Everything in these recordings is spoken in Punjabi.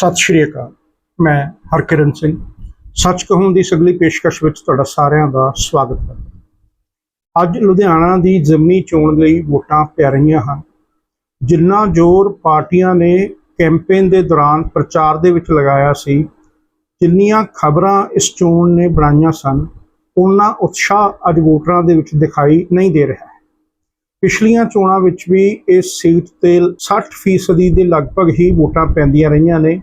ਸਤਿ ਸ਼੍ਰੀ ਅਕਾਲ। ਮੈਂ ਹਰਕਿਰਨ ਸਿੰਘ। ਸੱਚ ਕਹੂੰ ਦੀ ਸਗਲੀ ਪੇਸ਼ਕਸ਼ ਵਿੱਚ ਤੁਹਾਡਾ ਸਾਰਿਆਂ ਦਾ ਸਵਾਗਤ ਹੈ। ਅੱਜ ਲੁਧਿਆਣਾ ਦੀ ਜ਼ਮਨੀ ਚੋਣ ਲਈ ਵੋਟਾਂ ਪੈ ਰਹੀਆਂ ਹਨ। ਜਿੰਨਾ ਜ਼ੋਰ ਪਾਰਟੀਆਂ ਨੇ ਕੈਂਪੇਨ ਦੇ ਦੌਰਾਨ ਪ੍ਰਚਾਰ ਦੇ ਵਿੱਚ ਲਗਾਇਆ ਸੀ, ਜਿੰਨੀਆਂ ਖਬਰਾਂ ਇਸ ਚੋਣ ਨੇ ਬਣਾਈਆਂ ਸਨ ਉਹਨਾਂ ਉਤਸ਼ਾਹ ਅੱਜ ਵੋਟਰਾਂ ਦੇ ਵਿੱਚ ਦਿਖਾਈ ਨਹੀਂ ਦੇ ਰਿਹਾ ਪਿਛਲੀਆਂ ਚੋਣਾਂ ਵਿੱਚ ਵੀ ਇਸ ਸੀਟ ਤੇ 60% ਫੀਸਦੀ ਦੇ ਲਗਭਗ ਹੀ ਵੋਟਾਂ ਪੈਂਦੀਆਂ ਰਹੀਆਂ ਨੇ।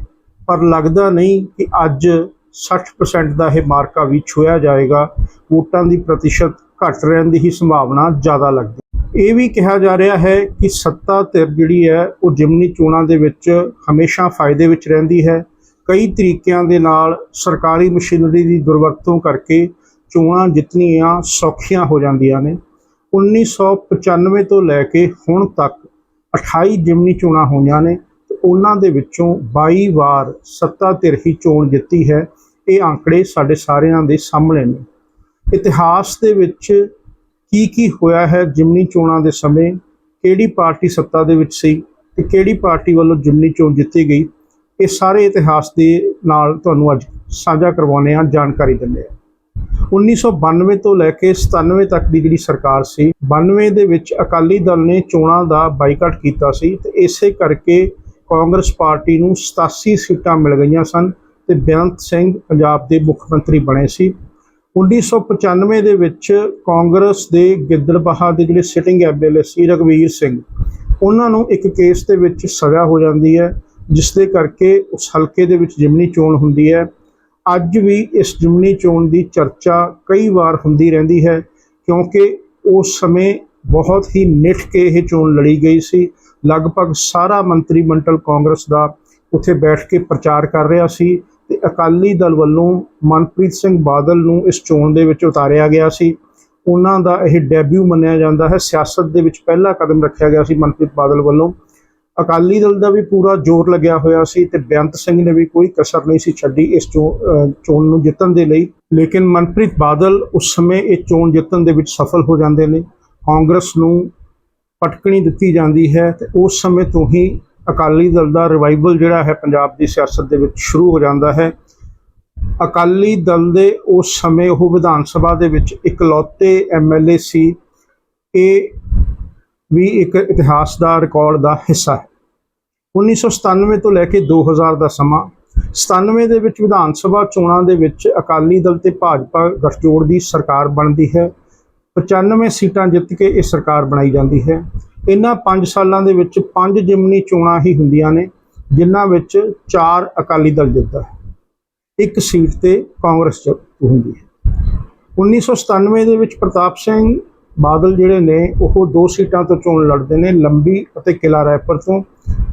ਪਰ ਲੱਗਦਾ ਨਹੀਂ ਕਿ ਅੱਜ 60% ਦਾ ਇਹ ਮਾਰਕਾ ਵੀ ਛੂਇਆ ਜਾਏਗਾ। ਵੋਟਾਂ ਦੀ ਪ੍ਰਤੀਸ਼ਤ ਘਟ ਰਹਿਣ ਦੀ ਹੀ ਸੰਭਾਵਨਾ ਜ਼ਿਆਦਾ ਲੱਗਦੀ ਇਹ ਵੀ ਕਿਹਾ ਜਾ ਰਿਹਾ ਹੈ ਕਿ ਸੱਤਾ ਧਿਰ ਜਿਹੜੀ ਹੈ, ਉਹ ਜਿਮਨੀ ਚੋਣਾਂ ਦੇ ਵਿੱਚ ਹਮੇਸ਼ਾ ਫਾਇਦੇ ਵਿੱਚ ਰਹਿੰਦੀ ਹੈ। ਕਈ ਤਰੀਕਿਆਂ ਦੇ ਨਾਲ ਸਰਕਾਰੀ ਮਸ਼ੀਨਰੀ ਦੀ ਦੁਰਵਰਤੋਂ ਕਰਕੇ ਚੋਣਾਂ ਜਿੱਤਣੀਆਂ ਸੌਖੀਆਂ ਹੋ ਜਾਂਦੀਆਂ ਨੇ। 1995 ਤੋਂ ਲੈ ਕੇ ਹੁਣ ਤੱਕ 28 ਜਿਮਨੀ ਚੋਣਾਂ ਹੋਈਆਂ ਨੇ। ਉਹਨਾਂ ਦੇ ਵਿੱਚੋਂ 22 ਵਾਰ ਸੱਤਾ ਧਿਰ ਹੀ ਚੋਣ ਜਿੱਤੀ ਹੈ। ਇਹ ਆંકੜੇ ਸਾਡੇ ਸਾਰਿਆਂ ਦੇ ਸਾਹਮਣੇ ਨੇ। ਇਤਿਹਾਸ ਦੇ ਵਿੱਚ ਕੀ ਕੀ ਹੋਇਆ ਹੈ ਜਿਮਨੀ ਚੋਣਾਂ ਦੇ ਸਮੇਂ, ਕਿਹੜੀ ਪਾਰਟੀ ਸੱਤਾ ਦੇ ਵਿੱਚ ਸੀ ਤੇ ਕਿਹੜੀ ਪਾਰਟੀ ਵੱਲੋਂ ਜਿਮਨੀ ਚੋਣ ਜਿੱਤੀ ਗਈ, ਇਹ ਸਾਰੇ ਇਤਿਹਾਸ ਦੇ ਨਾਲ ਤੁਹਾਨੂੰ ਅੱਜ ਸਾਂਝਾ ਕਰਵਾਉਣੇ ਆ ਜਾਣਕਾਰੀ ਦਿੰਦੇ ਆ 1992 ਤੋਂ ਲੈ ਕੇ 97 ਤੱਕ ਦੀ ਜਿਹੜੀ ਸਰਕਾਰ ਸੀ 92 ਦੇ ਵਿੱਚ ਅਕਾਲੀ ਦਲ ਨੇ ਚੋਣਾਂ ਦਾ ਬਾਈਕਾਟ ਕੀਤਾ ਸੀ ਤੇ ਇਸੇ ਕਰਕੇ ਕਾਂਗਰਸ ਪਾਰਟੀ ਨੂੰ 87 ਸੀਟਾਂ ਮਿਲ ਗਈਆਂ ਸਨ ਤੇ ਬੇਅੰਤ ਸਿੰਘ ਪੰਜਾਬ ਦੇ ਮੁੱਖ ਮੰਤਰੀ ਬਣੇ ਸੀ। 1995 ਦੇ ਵਿੱਚ ਕਾਂਗਰਸ ਦੇ ਗਿੱਦੜਬਾਹਾ ਦੇ ਜਿਹੜੇ ਸਿਟਿੰਗ ਐਮਐਲਏ ਸੀ ਰਗਵੀਰ ਸਿੰਘ, ਉਹਨਾਂ ਨੂੰ ਇੱਕ ਕੇਸ ਦੇ ਵਿੱਚ ਸਜ਼ਾ ਹੋ ਜਾਂਦੀ ਹੈ ਜਿਸ ਦੇ ਕਰਕੇ ਉਸ ਹਲਕੇ ਦੇ ਵਿੱਚ ਜਿਮਨੀ ਚੋਣ ਹੁੰਦੀ ਹੈ। ਅੱਜ ਵੀ ਇਸ ਜਿਮਨੀ ਚੋਣ ਦੀ ਚਰਚਾ ਕਈ ਵਾਰ ਹੁੰਦੀ ਰਹਿੰਦੀ ਹੈ, ਕਿਉਂਕਿ ਉਸ ਸਮੇਂ ਬਹੁਤ ਹੀ ਨਿਠ ਕੇ ਇਹ ਚੋਣ ਲੜੀ ਗਈ ਸੀ। ਲਗਭਗ ਸਾਰਾ ਮੰਤਰੀ ਮੰਡਲ ਕਾਂਗਰਸ ਦਾ ਉੱਥੇ ਬੈਠ ਕੇ ਪ੍ਰਚਾਰ ਕਰ ਰਿਹਾ ਸੀ ਤੇ ਅਕਾਲੀ ਦਲ ਵੱਲੋਂ ਮਨਪ੍ਰੀਤ ਸਿੰਘ ਬਾਦਲ ਨੂੰ ਇਸ ਚੋਣ ਦੇ ਵਿੱਚ ਉਤਾਰਿਆ ਗਿਆ ਸੀ। ਉਹਨਾਂ ਦਾ ਇਹ ਡੈਬਿਊ ਮੰਨਿਆ ਜਾਂਦਾ ਹੈ। ਸਿਆਸਤ ਦੇ ਵਿੱਚ ਪਹਿਲਾ ਕਦਮ ਰੱਖਿਆ ਗਿਆ ਸੀ ਮਨਪ੍ਰੀਤ ਬਾਦਲ ਵੱਲੋਂ। ਅਕਾਲੀ ਦਲ ਦਾ ਵੀ ਪੂਰਾ ਜ਼ੋਰ ਲੱਗਿਆ ਹੋਇਆ ਸੀ ਤੇ ਬੇਅੰਤ ਸਿੰਘ ਨੇ ਵੀ ਕੋਈ ਕਸਰ ਨਹੀਂ ਸੀ ਛੱਡੀ ਇਸ ਚੋ- ਚੋਣ ਨੂੰ ਜਿੱਤਣ ਦੇ ਲਈ। ਲੇਕਿਨ ਮਨਪ੍ਰੀਤ ਬਾਦਲ ਉਸ ਸਮੇਂ ਇਹ ਚੋਣ ਜਿੱਤਣ ਦੇ ਵਿੱਚ ਸਫਲ ਹੋ ਜਾਂਦੇ ਨੇ। ਕਾਂਗਰਸ ਨੂੰ ਪਟਕਣੀ ਦਿੱਤੀ ਜਾਂਦੀ ਹੈ ਤੇ ਉਸ ਸਮੇਂ ਤੋਂ ਹੀ ਅਕਾਲੀ ਦਲ ਦਾ ਰਿਵਾਈਵਲ ਜਿਹੜਾ ਹੈ ਪੰਜਾਬ ਦੀ ਸਿਆਸਤ ਦੇ ਵਿੱਚ ਸ਼ੁਰੂ ਹੋ ਜਾਂਦਾ ਹੈ। ਅਕਾਲੀ ਦਲ ਦੇ ਉਸ ਸਮੇਂ ਉਹ ਵਿਧਾਨ ਸਭਾ ਦੇ ਵਿੱਚ ਇਕਲੌਤੇ ਐਮਐਲਏ ਸੀ। ਇਹ ਵੀ ਇੱਕ ਇਤਿਹਾਸ ਦਾ ਰਿਕਾਰਡ ਦਾ ਹਿੱਸਾ ਹੈ। 1997 ਤੋਂ ਲੈ ਕੇ 2000 ਦਾ ਸਮਾਂ 97 ਦੇ ਵਿੱਚ ਵਿਧਾਨ ਸਭਾ ਚੋਣਾਂ ਦੇ ਵਿੱਚ ਅਕਾਲੀ ਦਲ ਤੇ ਭਾਜਪਾ ਗਠਜੋੜ ਦੀ ਸਰਕਾਰ ਬਣਦੀ ਹੈ। 95 ਸੀਟਾਂ ਜਿੱਤ ਕੇ ਇਹ ਸਰਕਾਰ ਬਣਾਈ ਜਾਂਦੀ ਹੈ। ਇਹਨਾਂ 5 ਸਾਲਾਂ ਦੇ ਵਿੱਚ 5 ਜਿਮਨੀ ਚੋਣਾਂ ਹੀ ਹੁੰਦੀਆਂ ਨੇ, ਜਿਨ੍ਹਾਂ ਵਿੱਚ 4 ਅਕਾਲੀ ਦਲ ਜਿੱਤਦਾ ਹੈ। ਇੱਕ ਸੀਟ ਤੇ ਕਾਂਗਰਸ ਹੁੰਦੀ ਹੈ। 1997 ਦੇ ਵਿੱਚ ਪ੍ਰਤਾਪ ਸਿੰਘ ਬਾਦਲ ਜਿਹੜੇ ਨੇ, ਉਹ ਦੋ ਸੀਟਾਂ ਤੋਂ ਚੋਣ ਲੜਦੇ ਨੇ, ਲੰਬੀ ਅਤੇ ਕਿਲਾ ਰਾਏਪੁਰ ਤੋਂ,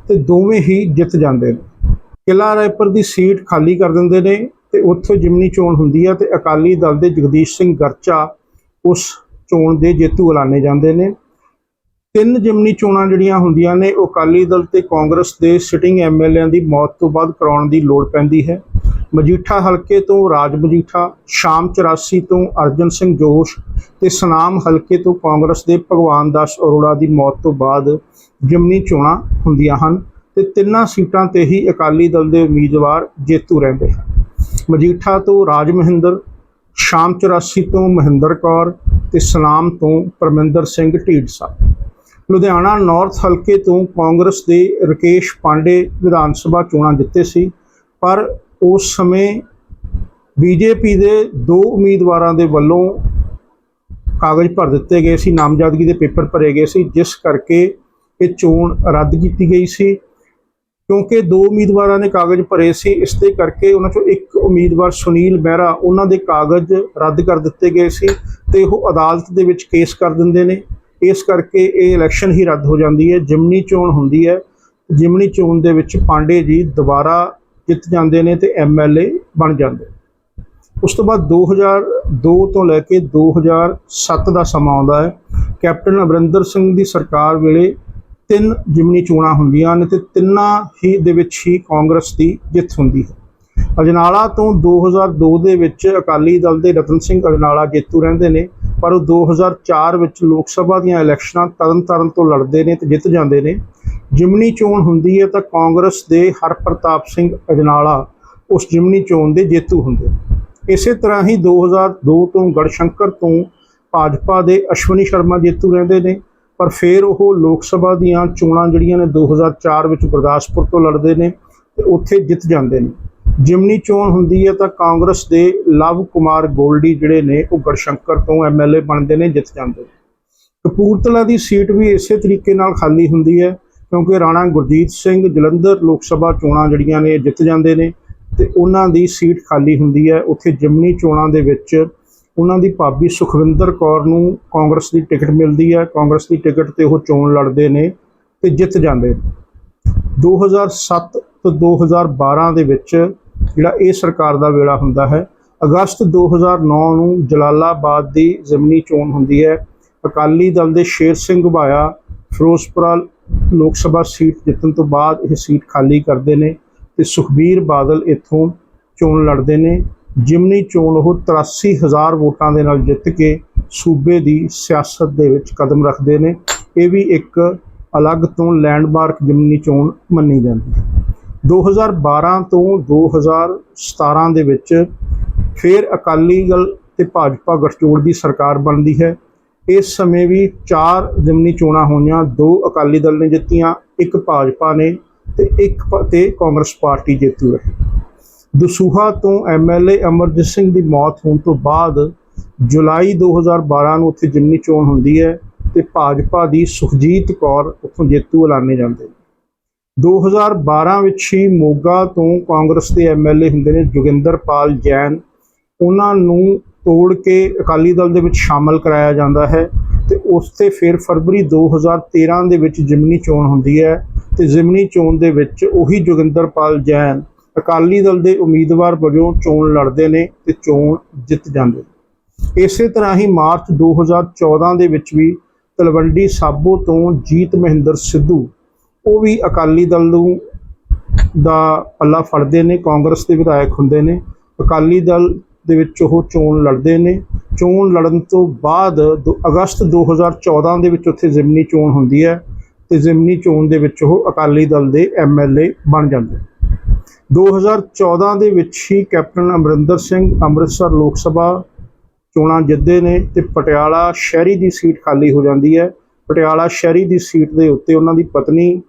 ਤੇ ਦੋਵੇਂ ਹੀ ਜਿੱਤ ਜਾਂਦੇ ਨੇ। ਕਿਲਾ ਰਾਏਪੁਰ ਦੀ ਸੀਟ ਖਾਲੀ ਕਰ ਦਿੰਦੇ ਨੇ ਤੇ ਉੱਥੇ ਜਿਮਨੀ ਚੋਣ ਹੁੰਦੀ ਹੈ ਤੇ ਅਕਾਲੀ ਦਲ ਦੇ ਜਗਦੀਸ਼ ਸਿੰਘ ਗਰਚਾ ਉਸ ਚੋਣ ਦੇ ਜੇਤੂ ਐਲਾਨੇ ਜਾਂਦੇ ਨੇ। ਤਿੰਨ ਜਿਮਨੀ ਚੋਣਾਂ ਜਿਹੜੀਆਂ ਹੁੰਦੀਆਂ ਨੇ, ਉਹ ਅਕਾਲੀ ਦਲ ਤੇ ਕਾਂਗਰਸ ਦੇ ਸਿਟਿੰਗ ਐਮਐਲਏਆਂ ਦੀ ਮੌਤ ਤੋਂ ਬਾਅਦ ਕਰਾਉਣ ਦੀ ਲੋੜ ਪੈਂਦੀ ਹੈ। ਮਜੀਠਾ ਹਲਕੇ ਤੋਂ ਰਾਜ ਮਜੀਠਾ, ਸ਼ਾਮ 84 ਤੋਂ ਅਰਜਨ ਸਿੰਘ ਜੋਸ਼ ਤੇ ਸਨਾਮ ਹਲਕੇ ਤੋਂ ਕਾਂਗਰਸ ਦੇ ਭਗਵਾਨ ਦਾਸ ਅਰੋੜਾ ਦੀ ਮੌਤ ਤੋਂ ਬਾਅਦ ਜਿਮਨੀ ਚੋਣਾਂ ਹੁੰਦੀਆਂ ਹਨ ਤੇ ਤਿੰਨਾਂ ਸੀਟਾਂ ਤੇ ਹੀ ਅਕਾਲੀ ਦਲ ਦੇ ਉਮੀਦਵਾਰ ਜੇਤੂ ਰਹਿੰਦੇ ਹਨ। ਮਜੀਠਾ ਤੋਂ ਰਾਜ ਮਹਿੰਦਰ, ਸ਼ਾਮ 84 ਤੋਂ ਮਹਿੰਦਰ ਕੌਰ ਤੇ ਸਨਾਮ ਤੋਂ ਪਰਮਿੰਦਰ ਸਿੰਘ ਢੀਡਸਾ ਲੁਧਿਆਣਾ ਨਾਰਥ ਹਲਕੇ ਤੋਂ ਕਾਂਗਰਸ ਦੇ ਰਕੇਸ਼ ਪਾਂਡੇ ਵਿਧਾਨ ਸਭਾ ਚੋਣਾਂ ਜਿੱਤੇ ਸੀ, ਪਰ ਉਸ ਸਮੇਂ ਬੀਜੇਪੀ ਦੇ ਦੋ ਉਮੀਦਵਾਰਾਂ ਦੇ ਵੱਲੋਂ ਕਾਗਜ਼ ਭਰ ਦਿੱਤੇ ਗਏ ਸੀ, ਨਾਮਜ਼ਦਗੀ ਦੇ ਪੇਪਰ ਭਰੇ ਗਏ ਸੀ, ਜਿਸ ਕਰਕੇ ਇਹ ਚੋਣ ਰੱਦ ਕੀਤੀ ਗਈ ਸੀ। ਕਿਉਂਕਿ ਦੋ ਉਮੀਦਵਾਰਾਂ ਨੇ ਕਾਗਜ਼ ਭਰੇ ਸੀ, ਇਸ ਦੇ ਕਰਕੇ ਉਹਨਾਂ ਚੋਂ ਇੱਕ ਉਮੀਦਵਾਰ ਸੁਨੀਲ ਮਹਿਰਾ ਉਹਨਾਂ ਦੇ ਕਾਗਜ਼ ਰੱਦ ਕਰ ਦਿੱਤੇ ਗਏ ਸੀ ਤੇ ਉਹ ਅਦਾਲਤ ਦੇ ਵਿੱਚ ਕੇਸ ਕਰ ਦਿੰਦੇ ਨੇ। ਇਸ ਕਰਕੇ ਇਹ ਇਲੈਕਸ਼ਨ ਹੀ ਰੱਦ ਹੋ ਜਾਂਦੀ ਹੈ। ਜਿਮਨੀ ਚੋਣ ਹੁੰਦੀ ਹੈ। ਜਿਮਨੀ ਚੋਣ ਦੇ ਵਿੱਚ ਪਾਂਡੇ ਜੀ ਦੁਬਾਰਾ ਜਿੱਤ ਜਾਂਦੇ ਨੇ ਤੇ ਐਮਐਲਏ ਬਣ ਜਾਂਦੇ ਉਸ ਤੋਂ ਬਾਅਦ 2002 ਤੋਂ ਲੈ ਕੇ 2007 ਦਾ ਸਮਾਂ ਆਉਂਦਾ ਹੈ। ਕੈਪਟਨ ਅਮਰਿੰਦਰ ਸਿੰਘ ਦੀ ਸਰਕਾਰ ਵੇਲੇ ਤਿੰਨ ਜਿਮਨੀ ਚੋਣਾਂ ਹੁੰਦੀਆਂ ਨੇ ਤੇ ਤਿੰਨਾਂ ਹੀ ਦੇ ਵਿੱਚ ਹੀ ਕਾਂਗਰਸ ਦੀ ਜਿੱਤ ਹੁੰਦੀ ਹੈ ਅਜਨਾਲਾ ਤੋਂ 2002 ਦੇ ਵਿੱਚ ਅਕਾਲੀ ਦਲ ਦੇ ਰਤਨ ਸਿੰਘ ਅਜਨਾਲਾ ਜੇਤੂ ਰਹਿੰਦੇ ਨੇ, ਪਰ ਉਹ 2004 ਵਿੱਚ ਲੋਕ ਸਭਾ ਦੀਆਂ ਇਲੈਕਸ਼ਨਾਂ ਤਰਨਤਾਰਨ ਤੋਂ ਲੜਦੇ ਨੇ ਤੇ ਜਿੱਤ ਜਾਂਦੇ ਨੇ ਜਿਮਨੀ ਚੋਣ ਹੁੰਦੀ ਹੈ ਤਾਂ ਕਾਂਗਰਸ ਦੇ ਹਰਪ੍ਰਤਾਪ ਸਿੰਘ ਅਜਨਾਲਾ ਉਸ ਜਿਮਨੀ ਚੋਣ ਦੇ ਜੇਤੂ ਹੁੰਦੇ ਨੇ। ਇਸੇ ਤਰ੍ਹਾਂ ਹੀ 2002 ਤੋਂ ਗੜਸ਼ੰਕਰ ਤੋਂ ਭਾਜਪਾ ਦੇ ਅਸ਼ਵਨੀ ਸ਼ਰਮਾ ਜੇਤੂ ਰਹਿੰਦੇ ਨੇ ਪਰ ਫਿਰ ਉਹ ਲੋਕ ਸਭਾ ਦੀਆਂ ਚੋਣਾਂ ਜਿਹੜੀਆਂ ਨੇ 2004 ਵਿੱਚ ਗੁਰਦਾਸਪੁਰ ਤੋਂ ਲੜਦੇ ਨੇ ਤੇ ਉੱਥੇ ਜਿੱਤ ਜਾਂਦੇ ਨੇ। ਜਿਮਨੀ ਚੋਣ ਹੁੰਦੀ ਹੈ ਤਾਂ ਕਾਂਗਰਸ ਦੇ ਲਵ ਕੁਮਾਰ ਗੋਲਡੀ ਜਿਹੜੇ ਨੇ ਉਹ ਗੜਸ਼ੰਕਰ ਤੋਂ ਐਮਐਲਏ ਬਣਦੇ ਨੇ, ਜਿੱਤ ਜਾਂਦੇ ਨੇ। ਕਪੂਰਥਲਾ ਦੀ ਸੀਟ ਵੀ ਇਸੇ ਤਰੀਕੇ ਨਾਲ ਖਾਲੀ ਹੁੰਦੀ ਹੈ ਕਿਉਂਕਿ ਰਾਣਾ ਗੁਰਜੀਤ ਸਿੰਘ ਜਲੰਧਰ ਲੋਕ ਸਭਾ ਚੋਣਾਂ ਜਿਹੜੀਆਂ ਨੇ, ਜਿੱਤ ਜਾਂਦੇ ਨੇ ਤੇ ਉਹਨਾਂ ਦੀ ਸੀਟ ਖਾਲੀ ਹੁੰਦੀ ਹੈ। ਉੱਥੇ ਜਿਮਨੀ ਚੋਣਾਂ ਦੇ ਵਿੱਚ ਉਹਨਾਂ ਦੀ ਭਾਬੀ ਸੁਖਵਿੰਦਰ ਕੌਰ ਨੂੰ ਕਾਂਗਰਸ ਦੀ ਟਿਕਟ ਮਿਲਦੀ ਹੈ। ਕਾਂਗਰਸ ਦੀ ਟਿਕਟ ਤੇ ਉਹ ਚੋਣ ਲੜਦੇ ਨੇ ਤੇ ਜਿੱਤ ਜਾਂਦੇ ਨੇ। 2007 ਤੋਂ 2012 ਦੇ ਵਿੱਚ ਜਿਹੜਾ ਇਹ ਸਰਕਾਰ ਦਾ ਵੇਲਾ ਹੁੰਦਾ ਹੈ, ਅਗਸਤ 2009 ਨੂੰ ਜਲਾਲਾਬਾਦ ਦੀ ਜ਼ਮਨੀ ਚੋਣ ਹੁੰਦੀ ਹੈ। ਅਕਾਲੀ ਦਲ ਦੇ ਸ਼ੇਰ ਸਿੰਘ ਘੁਬਾਇਆ ਫਿਰੋਜ਼ਪੁਰਾ ਲੋਕ ਸਭਾ ਸੀਟ ਜਿੱਤਣ ਤੋਂ ਬਾਅਦ ਇਹ ਸੀਟ ਖਾਲੀ ਕਰਦੇ ਨੇ ਤੇ ਸੁਖਬੀਰ ਬਾਦਲ ਇੱਥੋਂ ਚੋਣ ਲੜਦੇ ਨੇ। ਜਿਮਨੀ ਚੋਣ ਉਹ 83000 ਵੋਟਾਂ ਦੇ ਨਾਲ ਜਿੱਤ ਕੇ ਸੂਬੇ ਦੀ ਸਿਆਸਤ ਦੇ ਵਿੱਚ ਕਦਮ ਰੱਖਦੇ ਨੇ। ਇਹ ਵੀ ਇੱਕ ਅਲੱਗ ਤੋਂ ਲੈਂਡਮਾਰਕ ਜਿਮਨੀ ਚੋਣ ਮੰਨੀ ਜਾਂਦੀ ਹੈ। 2012 ਤੋਂ 2017 ਦੇ ਵਿੱਚ ਫਿਰ ਅਕਾਲੀ ਦਲ ਤੇ ਭਾਜਪਾ ਗਠਜੋੜ ਦੀ ਸਰਕਾਰ ਬਣਦੀ ਹੈ। ਇਸ ਸਮੇਂ ਵੀ ਚਾਰ ਜਿਮਨੀ ਚੋਣਾਂ ਹੋਈਆਂ। ਦੋ ਅਕਾਲੀ ਦਲ ਨੇ ਜਿੱਤੀਆਂ, ਇੱਕ ਭਾਜਪਾ ਨੇ ਤੇ ਇੱਕ ਪ- ਤੇ ਕਾਂਗਰਸ ਪਾਰਟੀ ਜੇਤੂ ਹੈ ਦਸੂਹਾ ਤੋਂ ਐਮਐਲਏ ਅਮਰਜੀਤ ਸਿੰਘ ਦੀ ਮੌਤ ਹੋਣ ਤੋਂ ਬਾਅਦ ਜੁਲਾਈ 2012 ਨੂੰ ਉੱਥੇ ਜਿਮਨੀ ਚੋਣ ਹੁੰਦੀ ਹੈ ਤੇ ਭਾਜਪਾ ਦੀ ਸੁਖਜੀਤ ਕੌਰ ਉੱਥੋਂ ਜੇਤੂ ਐਲਾਨੇ ਜਾਂਦੇ ਨੇ। 2012 ਵਿੱਚ ਹੀ ਮੋਗਾ ਤੋਂ ਕਾਂਗਰਸ ਦੇ ਐਮਐਲਏ ਹੁੰਦੇ ਨੇ ਜੋਗਿੰਦਰਪਾਲ ਜੈਨ। ਉਹਨਾਂ ਨੂੰ ਤੋੜ ਕੇ ਅਕਾਲੀ ਦਲ ਦੇ ਵਿੱਚ ਸ਼ਾਮਲ ਕਰਾਇਆ ਜਾਂਦਾ ਹੈ ਤੇ ਉਸ ਤੇ ਫਿਰ ਫਰਵਰੀ 2013 ਦੇ ਵਿੱਚ ਜਿਮਨੀ ਚੋਣ ਹੁੰਦੀ ਹੈ ਤੇ ਜਿਮਨੀ ਚੋਣ ਦੇ ਵਿੱਚ ਉਹੀ ਜੋਗਿੰਦਰਪਾਲ ਜੈਨ ਅਕਾਲੀ ਦਲ ਦੇ ਉਮੀਦਵਾਰ ਵਜੋਂ ਚੋਣ ਲੜਦੇ ਨੇ ਤੇ ਚੋਣ ਜਿੱਤ ਜਾਂਦੇ ਨੇ। ਇਸੇ ਤਰ੍ਹਾਂ ਹੀ ਮਾਰਚ 2014 ਦੇ ਵਿੱਚ ਵੀ ਤਲਵੰਡੀ ਸਾਬੋ ਤੋਂ ਜੀਤ ਮਹਿੰਦਰ ਸਿੱਧੂ, ਉਹ ਵੀ ਅਕਾਲੀ ਦਲ ਨੂੰ ਦਾ ਪੱਲਾ ਫੜਦੇ ਨੇ, ਕਾਂਗਰਸ ਦੇ ਵਿਧਾਇਕ ਹੁੰਦੇ ਨੇ। ਅਕਾਲੀ ਦਲ ਦੇ ਵਿੱਚ ਉਹ ਚੋਣ ਲੜਦੇ ਨੇ। ਚੋਣ ਲੜਨ ਤੋਂ ਬਾਅਦ ਦੋ- ਅਗਸਤ 2014 ਦੇ ਵਿੱਚ ਉੱਥੇ ਜ਼ਿਮਨੀ ਚੋਣ ਹੁੰਦੀ ਹੈ ਤੇ ਜ਼ਿਮਨੀ ਚੋਣ ਦੇ ਵਿੱਚ ਉਹ ਅਕਾਲੀ ਦਲ ਦੇ ਐਮਐਲਏ ਬਣ ਜਾਂਦੇ ਨੇ। 2014 ਦੇ ਵਿੱਚ ਹੀ ਕੈਪਟਨ ਅਮਰਿੰਦਰ ਸਿੰਘ ਅੰਮ੍ਰਿਤਸਰ ਲੋਕ ਸਭਾ ਚੋਣਾਂ ਜਿੱਤਦੇ ਨੇ ਤੇ ਪਟਿਆਲਾ ਸ਼ਹਿਰੀ ਦੀ ਸੀਟ ਖਾਲੀ ਹੋ ਜਾਂਦੀ ਹੈ। ਪਟਿਆਲਾ ਸ਼ਹਿਰੀ ਦੀ ਸੀਟ ਦੇ ਉੱਤੇ ਉਹਨਾਂ ਦੀ ਪਤਨੀ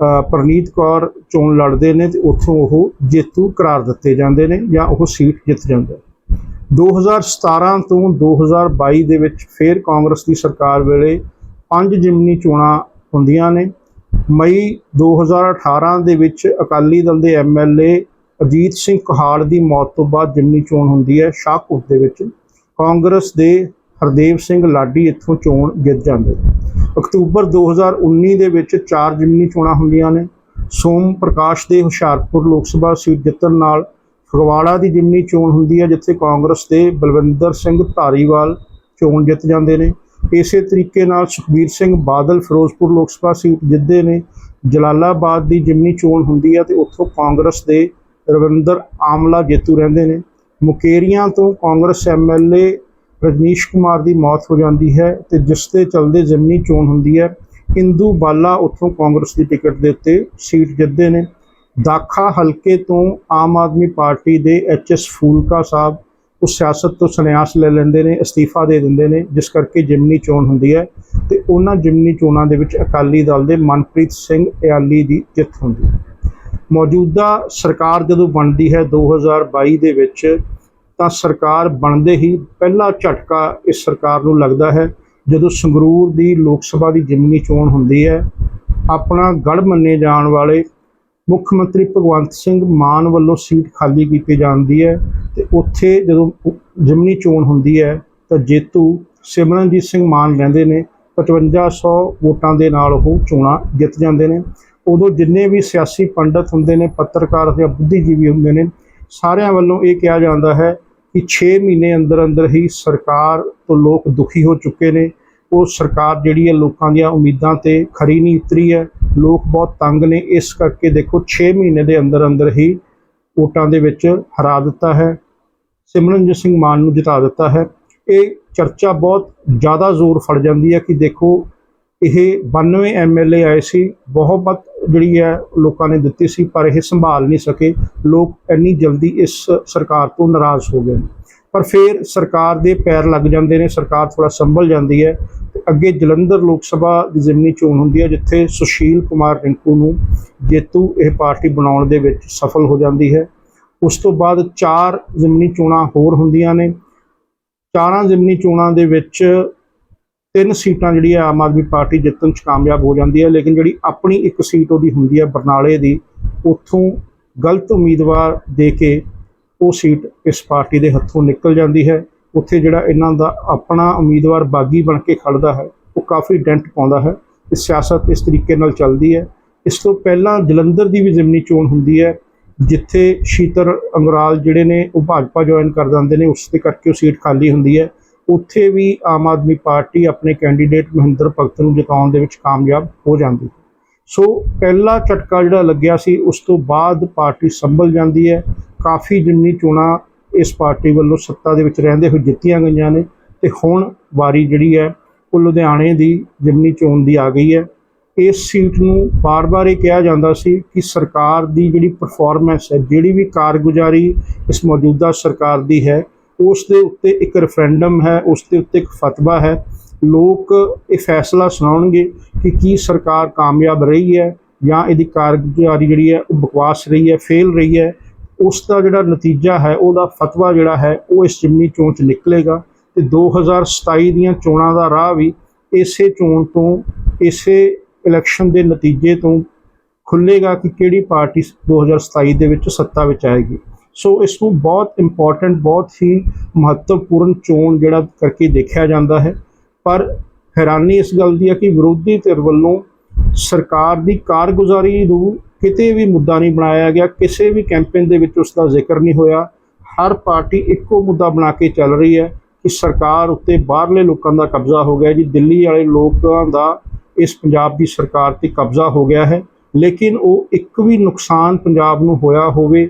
ਅ, ਪ੍ਰਨੀਤ ਕੌਰ ਚੋਣ ਲੜਦੇ ਨੇ ਤੇ ਉੱਥੋਂ ਉਹ ਜੇਤੂ ਕਰਾਰ ਦਿੱਤੇ ਜਾਂਦੇ ਨੇ ਜਾਂ ਉਹ ਸੀਟ ਜਿੱਤ ਜਾਂਦੇ ਨੇ। 2017 ਤੋਂ 2022 ਦੇ ਵਿੱਚ ਫਿਰ ਕਾਂਗਰਸ ਦੀ ਸਰਕਾਰ ਵੇਲੇ ਪੰਜ ਜਿਮਨੀ ਚੋਣਾਂ ਹੁੰਦੀਆਂ ਨੇ। ਮਈ 2018 ਦੇ ਵਿੱਚ ਅਕਾਲੀ ਦਲ ਦੇ ਐਮਐਲਏ ਅਜੀਤ ਸਿੰਘ ਕਹਾੜ ਦੀ ਮੌਤ ਤੋਂ ਬਾਅਦ ਜਿਮਨੀ ਚੋਣ ਹੁੰਦੀ ਹੈ, ਸ਼ਾਹਕੋਟ ਦੇ ਵਿੱਚ ਕਾਂਗਰਸ ਦੇ ਹਰਦੇਵ ਸਿੰਘ ਲਾਡੀ ਇੱਥੋਂ ਚੋਣ ਜਿੱਤ ਜਾਂਦੇ ਨੇ। ਅਕਤੂਬਰ 2019 ਦੇ ਵਿੱਚ ਚਾਰ ਜਿਮਨੀ ਚੋਣਾਂ ਹੁੰਦੀਆਂ ਨੇ, ਸੋਮ ਪ੍ਰਕਾਸ਼ ਦੇ ਹੁਸ਼ਿਆਰਪੁਰ ਲੋਕ ਸਭਾ ਸੀਟ ਜਿੱਤਣ ਨਾਲ ਫਗਵਾੜਾ ਦੀ ਜਿਮਨੀ ਚੋਣ ਹੁੰਦੀ ਹੈ, ਜਿੱਥੇ ਕਾਂਗਰਸ ਦੇ ਬਲਵਿੰਦਰ ਸਿੰਘ ਧਾਰੀਵਾਲ ਚੋਣ ਜਿੱਤ ਜਾਂਦੇ ਨੇ। ਇਸੇ ਤਰੀਕੇ ਨਾਲ ਸੁਖਬੀਰ ਸਿੰਘ ਬਾਦਲ ਫਿਰੋਜ਼ਪੁਰ ਲੋਕ ਸਭਾ ਸੀਟ ਜਿੱਤਦੇ ਨੇ, ਜਲਾਲਾਬਾਦ ਦੀ ਜਿਮਨੀ ਚੋਣ ਹੁੰਦੀ ਹੈ ਤੇ ਉੱਥੋਂ ਕਾਂਗਰਸ ਦੇ ਰਵਿੰਦਰ ਆਮਲਾ ਜੇਤੂ ਰਹਿੰਦੇ ਨੇ। ਮੁਕੇਰੀਆਂ ਤੋਂ ਕਾਂਗਰਸ ਐਮਐਲਏ ਰਜਨੀਸ਼ ਕੁਮਾਰ ਦੀ ਮੌਤ ਹੋ ਜਾਂਦੀ ਹੈ ਤੇ ਜਿਸ ਦੇ ਚਲਦੇ ਜ਼ਿਮਨੀ ਚੋਣ ਹੁੰਦੀ ਹੈ, ਇੰਦੂ ਬਾਲਾ ਉੱਥੋਂ ਕਾਂਗਰਸ ਦੀ ਟਿਕਟ ਦੇ ਉੱਤੇ ਸੀਟ ਜਿੱਤਦੇ ਨੇ। ਦਾਖਾ ਹਲਕੇ ਤੋਂ ਆਮ ਆਦਮੀ ਪਾਰਟੀ ਦੇ ਐਚਐਸ ਫੂਲਕਾ ਸਾਹਿਬ ਉਹ ਸਿਆਸਤ ਤੋਂ ਸੰਨਿਆਸ ਲੈ ਲੈਂਦੇ ਨੇ, ਅਸਤੀਫਾ ਦੇ ਦਿੰਦੇ ਨੇ, ਜਿਸ ਕਰਕੇ ਜਿਮਨੀ ਚੋਣ ਹੁੰਦੀ ਹੈ ਤੇ ਉਹਨਾਂ ਜਿਮਨੀ ਚੋਣਾਂ ਦੇ ਵਿੱਚ ਅਕਾਲੀ ਦਲ ਦੇ ਮਨਪ੍ਰੀਤ ਸਿੰਘ ਇਆਲੀ ਦੀ ਜਿੱਤ ਹੁੰਦੀ ਹੈ। ਮੌਜੂਦਾ ਸਰਕਾਰ ਜਦੋਂ ਬਣਦੀ ਹੈ 2022 ਦੇ ਵਿੱਚ, ਤਾਂ ਸਰਕਾਰ ਬਣਦੇ ਹੀ ਪਹਿਲਾ ਝਟਕਾ ਇਸ ਸਰਕਾਰ ਨੂੰ ਲੱਗਦਾ ਹੈ, ਜਦੋਂ ਸੰਗਰੂਰ ਦੀ ਲੋਕ ਸਭਾ ਦੀ ਜਿਮਨੀ ਚੋਣ ਹੁੰਦੀ ਹੈ, ਆਪਣਾ ਗੜ ਮੰਨੇ ਜਾਣ ਵਾਲੇ ਮੁੱਖ ਮੰਤਰੀ ਭਗਵੰਤ ਸਿੰਘ ਮਾਨ ਵੱਲੋਂ ਸੀਟ ਖਾਲੀ ਕੀਤੀ ਜਾਂਦੀ ਹੈ ਤੇ ਉੱਥੇ ਜਦੋਂ ਜਿਮਨੀ ਚੋਣ ਹੁੰਦੀ ਹੈ ਤਾਂ ਜੇਤੂ ਸਿਮਰਨਜੀਤ ਸਿੰਘ ਮਾਨ ਰਹਿੰਦੇ ਨੇ 5500 ਵੋਟਾਂ ਦੇ ਨਾਲ ਉਹ ਚੋਣਾਂ ਜਿੱਤ ਜਾਂਦੇ ਨੇ। ਉਦੋਂ ਜਿੰਨੇ ਵੀ ਸਿਆਸੀ ਪੰਡਤ ਹੁੰਦੇ ਨੇ, ਪੱਤਰਕਾਰ ਜਾਂ ਬੁੱਧੀਜੀਵੀ ਹੁੰਦੇ ਨੇ, ਸਾਰਿਆਂ ਵੱਲੋਂ ਇਹ ਕਿਹਾ ਜਾਂਦਾ ਹੈ ਕਿ 6 ਮਹੀਨੇ ਅੰਦਰ ਅੰਦਰ ਹੀ ਸਰਕਾਰ ਤੋਂ ਲੋਕ ਦੁਖੀ ਹੋ ਚੁੱਕੇ ਨੇ। ਉਹ ਸਰਕਾਰ ਜਿਹੜੀ ਹੈ ਲੋਕਾਂ ਦੀਆਂ ਉਮੀਦਾਂ ਤੇ ਖਰੀ ਨਹੀਂ ਉਤਰੀ ਹੈ। ਲੋਕ ਬਹੁਤ ਤੰਗ ਨੇ। ਇਸ ਕਰਕੇ ਦੇਖੋ 6 ਮਹੀਨੇ ਦੇ ਅੰਦਰ ਅੰਦਰ ਹੀ ਵੋਟਾਂ ਦੇ ਵਿੱਚ ਹਰਾ ਦਿੱਤਾ ਹੈ। ਸਿਮਰਨਜੀਤ ਸਿੰਘ ਮਾਨ ਨੂੰ ਜਿਤਾ ਦਿੱਤਾ ਹੈ। ਇਹ ਚਰਚਾ ਬਹੁਤ ਜ਼ਿਆਦਾ ਜ਼ੋਰ ਫੜ ਜਾਂਦੀ ਹੈ ਕਿ ਦੇਖੋ, ਇਹ 92 ਐਮਐਲਏ ਆਏ ਸੀ। ਬਹੁਤ ਜਿਹੜੀ ਹੈ ਲੋਕਾਂ ਨੇ ਦਿੱਤੀ ਸੀ, ਪਰ ਇਹ ਸੰਭਾਲ ਨਹੀਂ ਸਕੇ। ਲੋਕ ਇੰਨੀ ਜਲਦੀ ਇਸ ਸਰਕਾਰ ਤੋਂ ਨਾਰਾਜ਼ ਹੋ ਗਏ ਪਰ ਫਿਰ ਸਰਕਾਰ ਦੇ ਪੈਰ ਲੱਗ ਜਾਂਦੇ ਨੇ। ਸਰਕਾਰ ਥੋੜਾ ਸੰਭਲ ਜਾਂਦੀ ਹੈ। ਅੱਗੇ ਜਲੰਧਰ ਲੋਕ ਸਭਾ ਦੀ ਜ਼ਿਮਨੀ ਚੋਣ ਹੁੰਦੀ ਹੈ, ਜਿੱਥੇ ਸੁਸ਼ੀਲ ਕੁਮਾਰ ਰਿੰਕੂ ਨੂੰ ਜੇਤੂ ਇਹ ਪਾਰਟੀ ਬਣਾਉਣ ਦੇ ਵਿੱਚ ਸਫਲ ਹੋ ਜਾਂਦੀ ਹੈ। ਉਸ ਤੋਂ ਬਾਅਦ ਚਾਰ ਜ਼ਿਮਨੀ ਚੋਣਾਂ ਹੋਰ ਹੁੰਦੀਆਂ ਨੇ। ਚਾਰਾਂ ਜ਼ਿਮਨੀ ਚੋਣਾਂ ਦੇ ਵਿੱਚ ਤਿੰਨ ਸੀਟਾਂ ਜਿਹੜੀਆਂ ਆਮ ਆਦਮੀ ਪਾਰਟੀ ਜਿੱਤਣ 'ਚ ਕਾਮਯਾਬ ਹੋ ਜਾਂਦੀ ਹੈ, ਲੇਕਿਨ ਜਿਹੜੀ ਆਪਣੀ ਇੱਕ ਸੀਟ ਉਹਦੀ ਹੁੰਦੀ ਹੈ ਬਰਨਾਲੇ ਦੀ, ਉੱਥੋਂ ਗਲਤ ਉਮੀਦਵਾਰ ਦੇ ਕੇ ਉਹ ਸੀਟ ਇਸ ਪਾਰਟੀ ਦੇ ਹੱਥੋਂ ਨਿਕਲ ਜਾਂਦੀ ਹੈ। ਉੱਥੇ ਜਿਹੜਾ ਇਹਨਾਂ ਦਾ ਆਪਣਾ ਉਮੀਦਵਾਰ ਬਾਗੀ ਬਣ ਕੇ ਖੜਦਾ ਹੈ, ਉਹ ਕਾਫੀ ਡੈਂਟ ਪਾਉਂਦਾ ਹੈ, ਤੇ ਸਿਆਸਤ ਇਸ ਤਰੀਕੇ ਨਾਲ ਚੱਲਦੀ ਹੈ। ਇਸ ਤੋਂ ਪਹਿਲਾਂ ਜਲੰਧਰ ਦੀ ਵੀ ਜ਼ਿਮਨੀ ਚੋਣ ਹੁੰਦੀ ਹੈ, ਜਿੱਥੇ ਸ਼ੀਤਰ ਅੰਗਰਾਲ ਜਿਹੜੇ ਨੇ, ਉਹ ਭਾਜਪਾ ਜੁਆਇਨ ਕਰ ਜਾਂਦੇ ਨੇ, ਉਸ ਦੇ ਕਰਕੇ ਉਹ ਸੀਟ ਖਾਲੀ ਹੁੰਦੀ ਹੈ। ਉੱਥੇ ਵੀ ਆਮ ਆਦਮੀ ਪਾਰਟੀ ਆਪਣੇ ਕੈਂਡੀਡੇਟ ਮਹਿੰਦਰ ਭਗਤ ਨੂੰ ਜਿਤਾਉਣ ਦੇ ਵਿੱਚ ਕਾਮਯਾਬ ਹੋ ਜਾਂਦੀ ਹੈ। ਸੋ ਪਹਿਲਾ ਝਟਕਾ ਜਿਹੜਾ ਲੱਗਿਆ ਸੀ, ਉਸ ਤੋਂ ਬਾਅਦ ਪਾਰਟੀ ਸੰਭਲ ਜਾਂਦੀ ਹੈ। ਕਾਫੀ ਜਿੰਨੀ ਚੋਣਾਂ ਇਸ ਪਾਰਟੀ ਵੱਲੋਂ ਸੱਤਾ ਦੇ ਵਿੱਚ ਰਹਿੰਦੇ ਹੋਏ ਜਿੱਤੀਆਂ ਗਈਆਂ ਨੇ ਤੇ ਹੁਣ ਵਾਰੀ ਜਿਹੜੀ ਹੈ ਉਹ ਲੁਧਿਆਣੇ ਦੀ ਜਿਮਨੀ ਚੋਣ ਦੀ ਆ ਗਈ ਹੈ। ਇਸ ਸੀਟ ਨੂੰ ਬਾਰ-ਬਾਰ ਇਹ ਕਿਹਾ ਜਾਂਦਾ ਸੀ ਕਿ ਸਰਕਾਰ ਦੀ ਜਿਹੜੀ ਪਰਫਾਰਮੈਂਸ ਹੈ, ਜਿਹੜੀ ਵੀ ਕਾਰਗੁਜ਼ਾਰੀ ਇਸ ਮੌਜੂਦਾ ਸਰਕਾਰ ਦੀ ਹੈ, ਉਸ ਦੇ ਉੱਤੇ ਇੱਕ ਰੈਫਰੈਂਡਮ ਹੈ, ਉਸ ਦੇ ਉੱਤੇ ਇੱਕ ਫਤਵਾ ਹੈ। ਲੋਕ ਇਹ ਫੈਸਲਾ ਸੁਣਾਉਣਗੇ ਕਿ ਕੀ ਸਰਕਾਰ ਕਾਮਯਾਬ ਰਹੀ ਹੈ ਜਾਂ ਇਹਦੀ ਕਾਰਗੁਜ਼ਾਰੀ ਜਿਹੜੀ ਹੈ ਉਹ ਬਕਵਾਸ ਰਹੀ ਹੈ, ਫੇਲ ਰਹੀ ਹੈ। ਉਸ ਦਾ ਜਿਹੜਾ ਨਤੀਜਾ ਹੈ, ਉਹਦਾ ਫਤਵਾ ਜਿਹੜਾ ਹੈ, ਉਹ ਇਸ ਜਿਮਨੀ ਚੋਣ ਚ ਨਿਕਲੇਗਾ ਤੇ 2027 ਦੀਆਂ ਚੋਣਾਂ ਦਾ ਰਾਹ ਵੀ ਇਸੇ ਚੋਣ ਤੋਂ, ਇਸੇ ਇਲੈਕਸ਼ਨ ਦੇ ਨਤੀਜੇ ਤੋਂ ਖੁੱਲੇਗਾ ਕਿ ਕਿਹੜੀ ਪਾਰਟੀ 2027 ਦੇ ਵਿੱਚ ਸੱਤਾ ਵਿੱਚ ਆਏਗੀ। ਸੋ ਇਸ ਨੂੰ ਬਹੁਤ ਇੰਪੋਰਟੈਂਟ ਬਹੁਤ ਹੀ ਮਹੱਤਵਪੂਰਨ ਚੋਣ ਜਿਹੜਾ ਕਰਕੇ ਦੇਖਿਆ ਜਾਂਦਾ ਹੈ। ਪਰ ਹੈਰਾਨੀ ਇਸ ਗੱਲ ਦੀ ਹੈ ਕਿ ਵਿਰੋਧੀ ਧਿਰ ਵੱਲੋਂ ਸਰਕਾਰ ਦੀ ਕਾਰਗੁਜ਼ਾਰੀ ਨੂੰ ਕਿਤੇ ਵੀ ਮੁੱਦਾ ਨਹੀਂ ਬਣਾਇਆ ਗਿਆ, ਕਿਸੇ ਵੀ ਕੈਂਪੇਨ ਦੇ ਵਿੱਚ ਉਸ ਦਾ ਜ਼ਿਕਰ ਨਹੀਂ ਹੋਇਆ। ਹਰ ਪਾਰਟੀ ਇੱਕੋ ਮੁੱਦਾ ਬਣਾ ਕੇ ਚੱਲ ਰਹੀ ਹੈ ਕਿ ਸਰਕਾਰ ਉੱਤੇ ਬਾਹਰਲੇ ਲੋਕਾਂ ਦਾ ਕਬਜ਼ਾ ਹੋ ਗਿਆ ਜੀ, ਦਿੱਲੀ ਵਾਲੇ ਲੋਕਾਂ ਦਾ ਇਸ ਪੰਜਾਬ ਦੀ ਸਰਕਾਰ ਤੇ ਕਬਜ਼ਾ ਹੋ ਗਿਆ ਹੈ। ਲੇਕਿਨ ਉਹ ਇੱਕ ਵੀ ਨੁਕਸਾਨ ਪੰਜਾਬ ਨੂੰ ਹੋਇਆ ਹੋਵੇ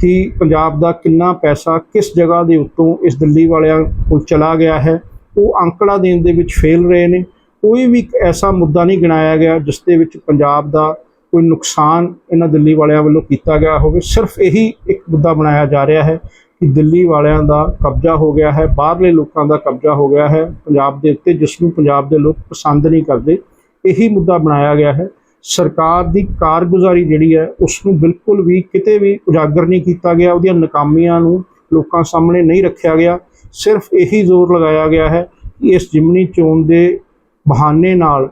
ਕਿ ਪੰਜਾਬ ਦਾ ਕਿੰਨਾ ਪੈਸਾ ਕਿਸ ਜਗ੍ਹਾ ਦੇ ਉੱਤੋਂ ਇਸ ਦਿੱਲੀ ਵਾਲਿਆਂ ਕੋਲ ਚਲਾ ਗਿਆ ਹੈ, ਉਹ ਅੰਕੜਾ ਦੇਣ ਦੇ ਵਿੱਚ ਫੇਲ ਰਹੇ ਨੇ। ਕੋਈ ਵੀ ਇੱਕ ਐਸਾ ਮੁੱਦਾ ਨਹੀਂ ਗਿਣਾਇਆ ਗਿਆ ਜਿਸ ਦੇ ਵਿੱਚ ਪੰਜਾਬ ਦਾ ਕੋਈ ਨੁਕਸਾਨ ਇਹਨਾਂ ਦਿੱਲੀ ਵਾਲਿਆਂ ਵੱਲੋਂ ਕੀਤਾ ਗਿਆ ਹੋਵੇ, ਸਿਰਫ ਇਹੀ ਇੱਕ ਮੁੱਦਾ ਬਣਾਇਆ ਜਾ ਰਿਹਾ ਹੈ ਕਿ ਦਿੱਲੀ ਵਾਲਿਆਂ ਦਾ ਕਬਜ਼ਾ ਹੋ ਗਿਆ ਹੈ, ਬਾਹਰਲੇ ਲੋਕਾਂ ਦਾ ਕਬਜ਼ਾ ਹੋ ਗਿਆ ਹੈ, ਪੰਜਾਬ ਦੇ ਉੱਤੇ ਜਿਸ ਨੂੰ ਪੰਜਾਬ ਦੇ ਲੋਕ ਪਸੰਦ ਨਹੀਂ ਕਰਦੇ, ਇਹੀ ਮੁੱਦਾ ਬਣਾਇਆ ਗਿਆ ਹੈ। ਸਰਕਾਰ ਦੀ ਕਾਰਗੁਜ਼ਾਰੀ ਜਿਹੜੀ ਹੈ ਉਸ ਨੂੰ ਬਿਲਕੁਲ ਵੀ ਕਿਤੇ ਵੀ ਉਜਾਗਰ ਨਹੀਂ ਕੀਤਾ ਗਿਆ, ਉਹਦੀਆਂ ਨਾਕਾਮੀਆਂ ਨੂੰ ਲੋਕਾਂ ਸਾਹਮਣੇ ਨਹੀਂ ਰੱਖਿਆ ਗਿਆ, ਸਿਰਫ ਇਹੀ ਜ਼ੋਰ ਲਗਾਇਆ ਗਿਆ ਹੈ ਕਿ ਇਸ ਜਿਮਨੀ ਚੋਣ ਦੇ ਬਹਾਨੇ ਨਾਲ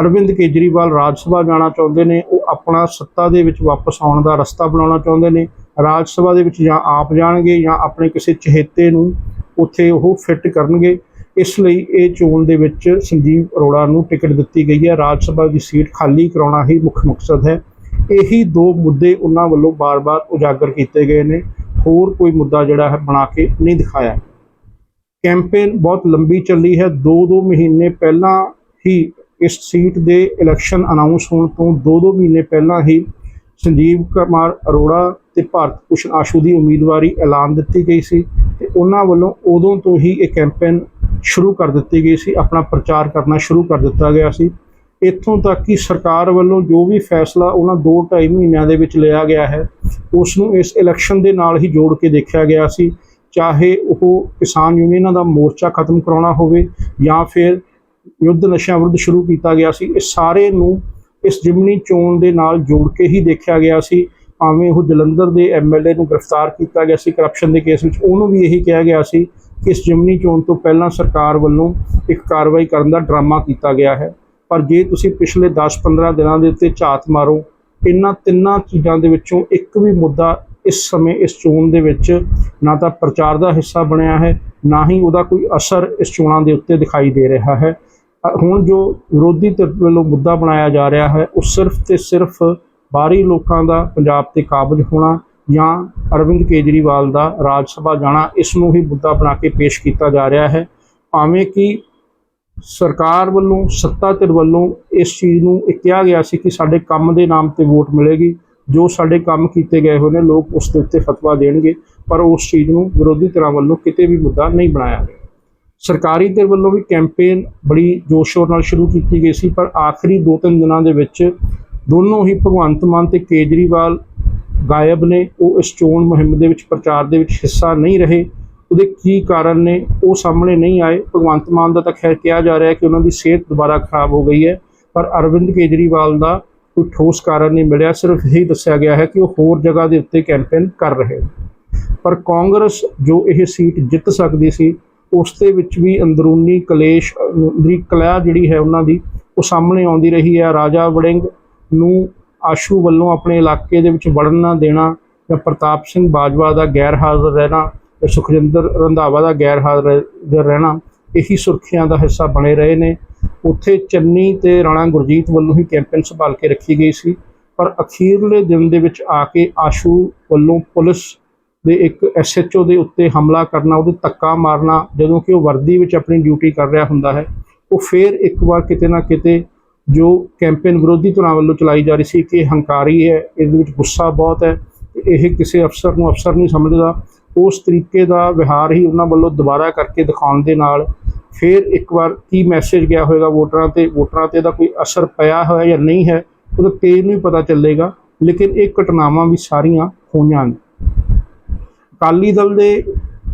ਅਰਵਿੰਦ ਕੇਜਰੀਵਾਲ ਰਾਜ ਸਭਾ ਜਾਣਾ ਚਾਹੁੰਦੇ ਨੇ, ਉਹ ਆਪਣਾ ਸੱਤਾ ਦੇ ਵਿੱਚ ਵਾਪਸ ਆਉਣ ਦਾ ਰਸਤਾ ਬਣਾਉਣਾ ਚਾਹੁੰਦੇ ਨੇ। ਰਾਜ ਸਭਾ ਦੇ ਵਿੱਚ ਜਾਂ ਆਪ ਜਾਣਗੇ ਜਾਂ ਆਪਣੇ ਕਿਸੇ ਚਹੇਤੇ ਨੂੰ ਉੱਥੇ ਉਹ ਫਿੱਟ ਕਰਨਗੇ। ਇਸ ਲਈ ਇਹ ਚੋਣ ਦੇ ਵਿੱਚ ਸੰਜੀਵ ਅਰੋੜਾ ਨੂੰ ਟਿਕਟ ਦਿੱਤੀ ਗਈ ਹੈ। ਰਾਜ ਸਭਾ ਦੀ ਸੀਟ ਖਾਲੀ ਕਰਾਉਣਾ ਹੀ ਮੁੱਖ ਮਕਸਦ ਹੈ। ਇਹੀ ਦੋ ਮੁੱਦੇ ਉਹਨਾਂ ਵੱਲੋਂ ਬਾਰ-ਬਾਰ ਉਜਾਗਰ ਕੀਤੇ ਗਏ ਨੇ। ਹੋਰ ਕੋਈ ਮੁੱਦਾ ਜਿਹੜਾ ਹੈ ਬਣਾ ਕੇ ਨਹੀਂ ਦਿਖਾਇਆ। ਕੈਂਪੇਨ ਬਹੁਤ ਲੰਬੀ ਚੱਲੀ ਹੈ। 2-2 ਮਹੀਨੇ ਪਹਿਲਾਂ ਹੀ ਇਸ ਸੀਟ ਦੇ ਇਲੈਕਸ਼ਨ ਅਨਾਉਂਸ ਹੋਣ ਤੋਂ 2-2 ਮਹੀਨੇ ਪਹਿਲਾਂ ਹੀ ਸੰਜੀਵ ਕੁਮਾਰ ਅਰੋੜਾ ਤੇ ਭਾਰਤ ਭੂਸ਼ਣ ਆਸ਼ੂ ਦੀ ਉਮੀਦਵਾਰੀ ਐਲਾਨ ਦਿੱਤੀ ਗਈ ਸੀ ਤੇ ਉਹਨਾਂ ਵੱਲੋਂ ਉਦੋਂ ਤੋਂ ਹੀ ਇਹ ਕੈਂਪੇਨ ਸ਼ੁਰੂ ਕਰ ਦਿੱਤੀ ਗਈ ਸੀ, ਆਪਣਾ ਪ੍ਰਚਾਰ ਕਰਨਾ ਸ਼ੁਰੂ ਕਰ ਦਿੱਤਾ ਗਿਆ ਸੀ। ਇੱਥੋਂ ਤੱਕ ਕਿ ਸਰਕਾਰ ਵੱਲੋਂ ਜੋ ਵੀ ਫੈਸਲਾ ਉਹਨਾਂ 2-2.5 ਮਹੀਨਿਆਂ ਦੇ ਵਿੱਚ ਲਿਆ ਗਿਆ ਹੈ ਉਸ ਨੂੰ ਇਸ ਇਲੈਕਸ਼ਨ ਦੇ ਨਾਲ ਹੀ ਜੋੜ ਕੇ ਦੇਖਿਆ ਗਿਆ ਸੀ। ਚਾਹੇ ਉਹ ਕਿਸਾਨ ਯੂਨੀਅਨਾਂ ਦਾ ਮੋਰਚਾ ਖਤਮ ਕਰਾਉਣਾ ਹੋਵੇ ਜਾਂ ਫਿਰ ਯੁੱਧ ਨਸ਼ਿਆਂ ਵਿਰੁੱਧ ਸ਼ੁਰੂ ਕੀਤਾ ਗਿਆ ਸੀ। ਇਹ ਸਾਰੇ ਨੂੰ ਇਸ ਜਿਮਨੀ ਚੋਣ ਦੇ ਨਾਲ ਜੋੜ ਕੇ ਹੀ ਦੇਖਿਆ ਗਿਆ ਸੀ। ਭਾਵੇਂ ਉਹ ਜਲੰਧਰ ਦੇ ਐਮਐਲਏ ਨੂੰ ਗ੍ਰਿਫਤਾਰ ਕੀਤਾ ਗਿਆ ਸੀ ਕਰਪਸ਼ਨ ਦੇ ਕੇਸ ਵਿੱਚ, ਉਹਨੂੰ ਵੀ ਇਹੀ ਕਿਹਾ ਗਿਆ ਸੀ ਕਿ ਇਸ ਜਿਮਨੀ ਚੋਣ ਤੋਂ ਪਹਿਲਾਂ ਸਰਕਾਰ ਵੱਲੋਂ ਇੱਕ ਕਾਰਵਾਈ ਕਰਨ ਦਾ ਡਰਾਮਾ ਕੀਤਾ ਗਿਆ ਹੈ। ਪਰ ਜੇ ਤੁਸੀਂ ਪਿਛਲੇ 10-15 ਦਿਨਾਂ ਦੇ ਉੱਤੇ ਝਾਤ ਮਾਰੋ, ਇਹਨਾਂ ਤਿੰਨਾਂ ਚੀਜ਼ਾਂ ਦੇ ਵਿੱਚੋਂ ਇੱਕ ਵੀ ਮੁੱਦਾ ਇਸ ਸਮੇਂ ਇਸ ਚੋਣ ਦੇ ਵਿੱਚ ਨਾ ਤਾਂ ਪ੍ਰਚਾਰ ਦਾ ਹਿੱਸਾ ਬਣਿਆ ਹੈ, ਨਾ ਹੀ ਉਹਦਾ ਕੋਈ ਅਸਰ ਇਸ ਚੋਣਾਂ ਦੇ ਉੱਤੇ ਦਿਖਾਈ ਦੇ ਰਿਹਾ ਹੈ। ਹੁਣ ਜੋ ਵਿਰੋਧੀ ਧਿਰ ਵੱਲੋਂ ਮੁੱਦਾ ਬਣਾਇਆ ਜਾ ਰਿਹਾ ਹੈ, ਉਹ ਸਿਰਫ ਤੇ ਸਿਰਫ ਬਾਹਰੀ ਲੋਕਾਂ ਦਾ ਪੰਜਾਬ ਤੇ ਕਾਬਜ ਹੋਣਾ ਜਾਂ ਅਰਵਿੰਦ ਕੇਜਰੀਵਾਲ ਦਾ ਰਾਜ ਸਭਾ ਜਾਣਾ, ਇਸ ਨੂੰ ਹੀ ਮੁੱਦਾ ਬਣਾ ਕੇ ਪੇਸ਼ ਕੀਤਾ ਜਾ ਰਿਹਾ ਹੈ। ਭਾਵੇਂ ਕਿ ਸਰਕਾਰ ਵੱਲੋਂ, ਸੱਤਾ ਧਿਰ ਵੱਲੋਂ ਇਸ ਚੀਜ਼ ਨੂੰ ਇਹ ਕਿਹਾ ਗਿਆ ਸੀ ਕਿ ਸਾਡੇ ਕੰਮ ਦੇ ਨਾਮ ਤੇ ਵੋਟ ਮਿਲੇਗੀ, ਜੋ ਸਾਡੇ ਕੰਮ ਕੀਤੇ ਗਏ ਹੋਏ ਨੇ, ਲੋਕ ਉਸ ਦੇ ਉੱਤੇ ਫਤਵਾ ਦੇਣਗੇ, ਪਰ ਉਸ ਚੀਜ਼ ਨੂੰ ਵਿਰੋਧੀ ਧਿਰਾਂ ਵੱਲੋਂ ਕਿਤੇ ਵੀ ਮੁੱਦਾ ਨਹੀਂ ਬਣਾਇਆ ਗਿਆ। ਸਰਕਾਰੀ ਦੇ ਵੱਲੋਂ ਵੀ ਕੈਂਪੇਨ ਬੜੀ ਜੋਸ਼ ਸ਼ੋਰ ਨਾਲ ਸ਼ੁਰੂ ਕੀਤੀ ਗਈ ਸੀ, ਪਰ ਆਖਰੀ 2-3 ਦਿਨਾਂ ਦੇ ਵਿੱਚ ਦੋਨੋਂ ਹੀ ਭਗਵੰਤ ਮਾਨ ਤੇ ਕੇਜਰੀਵਾਲ ਗਾਇਬ ਨੇ। ਉਹ ਇਸ ਚੋਣ ਮੁਹਿੰਮ ਦੇ ਵਿੱਚ ਪ੍ਰਚਾਰ ਦੇ ਵਿੱਚ ਹਿੱਸਾ ਨਹੀਂ ਰਹੇ। ਉਹਦੇ ਕੀ ਕਾਰਨ ਨੇ, ਉਹ ਸਾਹਮਣੇ ਨਹੀਂ ਆਏ। ਭਗਵੰਤ ਮਾਨ ਦਾ ਤਾਂ ਖੈਰ ਕਿਹਾ ਜਾ ਰਿਹਾ ਹੈ ਕਿ ਉਹਨਾਂ ਦੀ ਸਿਹਤ ਦੁਬਾਰਾ ਖਰਾਬ ਹੋ ਗਈ ਹੈ, ਪਰ ਅਰਵਿੰਦ ਕੇਜਰੀਵਾਲ ਦਾ ਕੋਈ ਠੋਸ ਕਾਰਨ ਨਹੀਂ ਮਿਲਿਆ। ਸਿਰਫ ਇਹੀ ਦੱਸਿਆ ਗਿਆ ਹੈ ਕਿ ਉਹ ਹੋਰ ਜਗ੍ਹਾ ਦੇ ਉੱਤੇ ਕੈਂਪੇਨ ਕਰ ਰਹੇ ਪਰ ਕਾਂਗਰਸ ਜੋ ਇਹ ਸੀਟ ਜਿੱਤ ਸਕਦੀ ਸੀ ਉਸ ਦੇ ਵਿੱਚ ਵੀ ਅੰਦਰੂਨੀ ਕਲੇਸ਼ ਅੰਦਰੀ ਕਲਹ ਜਿਹੜੀ ਹੈ ਉਹਨਾਂ ਦੀ, ਉਹ ਸਾਹਮਣੇ ਆਉਂਦੀ ਰਹੀ ਹੈ। ਰਾਜਾ ਵੜਿੰਗ ਨੂੰ ਆਸ਼ੂ ਵੱਲੋਂ ਆਪਣੇ ਇਲਾਕੇ ਦੇ ਵਿੱਚ ਵੜਨ ਨਾ ਦੇਣਾ ਜਾਂ ਪ੍ਰਤਾਪ ਸਿੰਘ ਬਾਜਵਾ ਦਾ ਗੈਰ ਹਾਜ਼ਰ ਰਹਿਣਾ ਜਾਂ ਸੁਖਜਿੰਦਰ ਰੰਧਾਵਾ ਦਾ ਗੈਰ ਹਾਜ਼ਰ ਰਹਿਣਾ, ਇਹੀ ਸੁਰਖੀਆਂ ਦਾ ਹਿੱਸਾ ਬਣੇ ਰਹੇ ਨੇ। ਉੱਥੇ ਚੰਨੀ ਤੇ ਰਾਣਾ ਗੁਰਜੀਤ ਵੱਲੋਂ ਹੀ ਕੈਂਪੇਨ ਸੰਭਾਲ ਕੇ ਰੱਖੀ ਗਈ ਸੀ। ਪਰ ਅਖੀਰਲੇ ਦਿਨ ਦੇ ਵਿੱਚ ਆ ਕੇ ਆਸ਼ੂ ਵੱਲੋਂ ਪੁਲਿਸ ਦੇ ਇੱਕ ਐਸਐਚਓ ਦੇ ਉੱਤੇ ਹਮਲਾ ਕਰਨਾ, ਉਹਦੇ ਧੱਕਾ ਮਾਰਨਾ, ਜਦੋਂ ਕਿ ਉਹ ਵਰਦੀ ਵਿੱਚ ਆਪਣੀ ਡਿਊਟੀ ਕਰ ਰਿਹਾ ਹੁੰਦਾ ਹੈ, ਉਹ ਫੇਰ ਇੱਕ ਵਾਰ ਕਿਤੇ ਨਾ ਕਿਤੇ ਜੋ ਕੈਂਪੇਨ ਵਿਰੋਧੀ ਧਿਰਾਂ ਵੱਲੋਂ ਚਲਾਈ ਜਾ ਰਹੀ ਸੀ ਕਿ ਹੰਕਾਰੀ ਹੈ, ਇਹਦੇ ਵਿੱਚ ਗੁੱਸਾ ਬਹੁਤ ਹੈ, ਇਹ ਕਿਸੇ ਅਫਸਰ ਨੂੰ ਅਫਸਰ ਨਹੀਂ ਸਮਝਦਾ, ਉਸ ਤਰੀਕੇ ਦਾ ਵਿਹਾਰ ਹੀ ਉਹਨਾਂ ਵੱਲੋਂ ਦੁਬਾਰਾ ਕਰਕੇ ਦਿਖਾਉਣ ਦੇ ਨਾਲ ਫਿਰ ਇੱਕ ਵਾਰ ਕੀ ਮੈਸੇਜ ਗਿਆ ਹੋਵੇਗਾ ਵੋਟਰਾਂ ਤੇ ਵੋਟਰਾਂ ਤੇ ਦਾ ਕੋਈ ਅਸਰ ਪਿਆ ਹੋਇਆ ਜਾਂ ਨਹੀਂ ਹੈ, ਉਹਦਾ ਤੇਜ਼ ਨੂੰ ਹੀ ਪਤਾ ਚੱਲੇਗਾ, ਲੇਕਿਨ ਇਹ ਘਟਨਾਵਾਂ ਵੀ ਸਾਰੀਆਂ ਹੋਈਆਂ ਨੇ। ਅਕਾਲੀ ਦਲ ਦੇ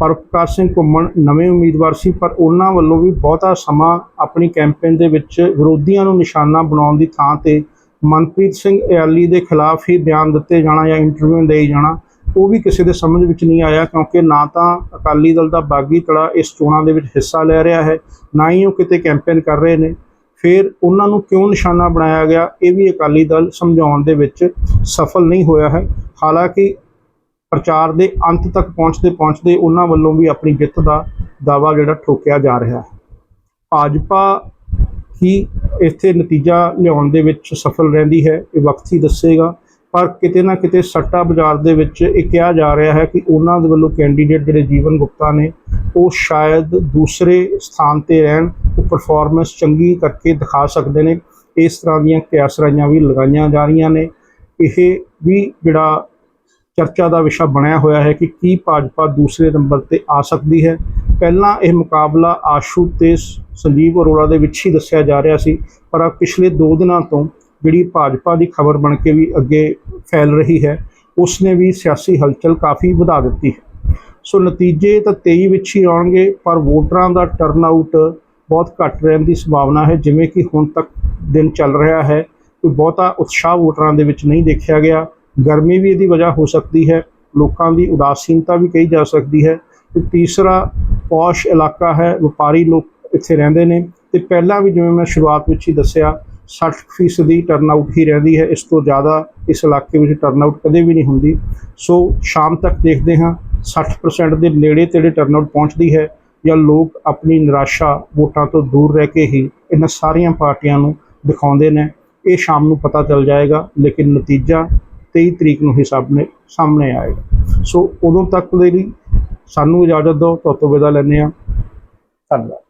ਪਰਪਕਾਰ ਸਿੰਘ ਘੁੰਮਣ ਨਵੇਂ ਉਮੀਦਵਾਰ ਸੀ, ਪਰ ਉਹਨਾਂ ਵੱਲੋਂ ਵੀ ਬਹੁਤਾ ਸਮਾਂ ਆਪਣੀ ਕੈਂਪੇਨ ਦੇ ਵਿੱਚ ਵਿਰੋਧੀਆਂ ਨੂੰ ਨਿਸ਼ਾਨਾ ਬਣਾਉਣ ਦੀ ਥਾਂ ਤੇ ਮਨਪ੍ਰੀਤ ਸਿੰਘ ਇਆਲੀ ਦੇ ਖਿਲਾਫ ਹੀ ਬਿਆਨ ਦਿੱਤੇ ਜਾਣਾ ਜਾਂ ਇੰਟਰਵਿਊ ਦੇਈ ਜਾਣਾ, ਉਹ ਵੀ ਕਿਸੇ ਦੇ ਸਮਝ ਵਿੱਚ ਨਹੀਂ ਆਇਆ, ਕਿਉਂਕਿ ਨਾ ਤਾਂ ਅਕਾਲੀ ਦਲ ਦਾ ਬਾਗੀ ਤੜਾ ਇਸ ਚੋਣਾਂ ਦੇ ਵਿੱਚ ਹਿੱਸਾ ਲੈ ਰਿਹਾ ਹੈ, ਨਾ ਹੀ ਉਹ ਕਿਤੇ ਕੈਂਪੇਨ ਕਰ ਰਹੇ ਨੇ। ਫਿਰ ਉਹਨਾਂ ਨੂੰ ਕਿਉਂ ਨਿਸ਼ਾਨਾ ਬਣਾਇਆ ਗਿਆ, ਇਹ ਵੀ ਅਕਾਲੀ ਦਲ ਸਮਝਾਉਣ ਦੇ ਵਿੱਚ ਸਫਲ ਨਹੀਂ ਹੋਇਆ ਹੈ। ਹਾਲਾਂਕਿ ਪ੍ਰਚਾਰ ਦੇ ਅੰਤ ਤੱਕ ਪਹੁੰਚਦੇ ਪਹੁੰਚਦੇ ਉਹਨਾਂ ਵੱਲੋਂ ਵੀ ਆਪਣੀ ਜਿੱਤ ਦਾ ਦਾਵਾ ਜਿਹੜਾ ਠੋਕਿਆ ਜਾ ਰਿਹਾ ਹੈ। ਭਾਜਪਾ ਹੀ ਇੱਥੇ ਨਤੀਜਾ ਲਿਆਉਣ ਦੇ ਵਿੱਚ ਸਫਲ ਰਹਿੰਦੀ ਹੈ, ਇਹ ਵਕਤ ਹੀ ਦੱਸੇਗਾ। ਪਰ ਕਿਤੇ ਨਾ ਕਿਤੇ ਸੱਟਾ ਬਾਜ਼ਾਰ ਦੇ ਵਿੱਚ ਇਹ ਕਿਹਾ ਜਾ ਰਿਹਾ ਹੈ ਕਿ ਉਹਨਾਂ ਦੇ ਵੱਲੋਂ ਕੈਂਡੀਡੇਟ ਜਿਹੜੇ ਜੀਵਨ ਗੁਪਤਾ ਨੇ, ਉਹ ਸ਼ਾਇਦ ਦੂਸਰੇ ਸਥਾਨ ਤੇ ਰਹਿਣ, ਉਹ ਪਰਫਾਰਮੈਂਸ ਚੰਗੀ ਕਰਕੇ ਦਿਖਾ ਸਕਦੇ ਨੇ। ਇਸ ਤਰ੍ਹਾਂ ਦੀਆਂ ਕਿਆਸਰਾਈਆਂ ਵੀ ਲਗਾਈਆਂ ਜਾ ਰਹੀਆਂ ਨੇ। ਇਹ ਵੀ ਜਿਹੜਾ ਚਰਚਾ ਦਾ ਵਿਸ਼ਾ ਬਣਿਆ ਹੋਇਆ ਹੈ ਕਿ ਕੀ ਭਾਜਪਾ ਦੂਸਰੇ ਨੰਬਰ ਤੇ ਆ ਸਕਦੀ ਹੈ। ਪਹਿਲਾਂ ਇਹ ਮੁਕਾਬਲਾ ਆਸ਼ੂ ਤੇ ਸ- ਸੰਜੀਵ ਅਰੋੜਾ ਦੇ ਵਿੱਚ ਹੀ ਦੱਸਿਆ ਜਾ ਰਿਹਾ ਸੀ, ਪਰ ਆ ਪਿਛਲੇ 2 ਦਿਨਾਂ ਤੋਂ ਜਿਹੜੀ ਭਾਜਪਾ ਦੀ ਖਬਰ ਬਣ ਕੇ ਵੀ ਅੱਗੇ ਫੈਲ ਰਹੀ ਹੈ ਉਸ ਨੇ ਵੀ ਸਿਆਸੀ ਹਲਚਲ ਕਾਫੀ ਵਧਾ ਦਿੱਤੀ ਹੈ। ਸੋ ਨਤੀਜੇ ਤਾਂ 23 ਵਿੱਚ ਹੀ ਆਉਣਗੇ, ਪਰ ਵੋਟਰਾਂ ਦਾ ਟਰਨ ਆਊਟ ਬਹੁਤ ਘੱਟ ਰਹਿਣ ਦੀ ਸੰਭਾਵਨਾ ਹੈ, ਜਿਵੇਂ ਕਿ ਹੁਣ ਤੱਕ ਦਿਨ ਚੱਲ ਰਿਹਾ ਹੈ। ਕੋਈ ਬਹੁਤਾ ਉਤਸ਼ਾਹ ਵੋਟਰਾਂ ਦੇ ਵਿੱਚ ਨਹੀਂ ਦੇਖਿਆ ਗਿਆ। ਗਰਮੀ ਵੀ ਇਹਦੀ ਵਜ੍ਹਾ ਹੋ ਸਕਦੀ ਹੈ, ਲੋਕਾਂ ਦੀ ਉਦਾਸੀਨਤਾ ਵੀ ਕਹੀ ਜਾ ਸਕਦੀ ਹੈ। ਤੇ ਤੀਸਰਾ ਪੌਸ਼ ਇਲਾਕਾ ਹੈ, ਵਪਾਰੀ ਲੋਕ ਇੱਥੇ ਰਹਿੰਦੇ ਨੇ। ਤੇ ਪਹਿਲਾਂ ਵੀ ਜਿਵੇਂ ਮੈਂ ਸ਼ੁਰੂਆਤ ਵਿੱਚ ਹੀ ਦੱਸਿਆ 60% ਦੀ ਟਰਨਆਊਟ ਹੀ ਰਹਿੰਦੀ ਹੈ। ਇਸ ਤੋਂ ਜ਼ਿਆਦਾ ਇਸ ਇਲਾਕੇ ਵਿੱਚ ਟਰਨਆਊਟ ਕਦੇ ਵੀ ਨਹੀਂ ਹੁੰਦੀ। ਸੋ ਸ਼ਾਮ ਤੱਕ ਦੇਖਦੇ ਹਾਂ 60% ਦੇ ਨੇੜੇ ਤੇੜੇ ਟਰਨਆਊਟ ਪਹੁੰਚਦੀ ਹੈ ਜਾਂ ਲੋਕ ਆਪਣੀ ਨਿਰਾਸ਼ਾ ਵੋਟਾਂ ਤੋਂ ਦੂਰ ਰਹਿ ਕੇ ਹੀ ਇਹਨਾਂ ਸਾਰੀਆਂ ਪਾਰਟੀਆਂ ਨੂੰ ਦਿਖਾਉਂਦੇ ਨੇ। ਇਹ ਸ਼ਾਮ ਨੂੰ ਪਤਾ ਚੱਲ ਜਾਏਗਾ, ਲੇਕਿਨ ਨਤੀਜਾ 23 ਤਰੀਕ ਨੂੰ ਹੀ ਸਾਹਮਣੇ ਸਾਹਮਣੇ ਆਏਗਾ। ਸੋ ਉਦੋਂ ਤੱਕ ਦੇ ਲਈ ਸਾਨੂੰ ਇਜਾਜ਼ਤ ਦਿਓ ਤੋਂ ਵਿਦਾ ਲੈਂਦੇ ਹਾਂ। ਧੰਨਵਾਦ।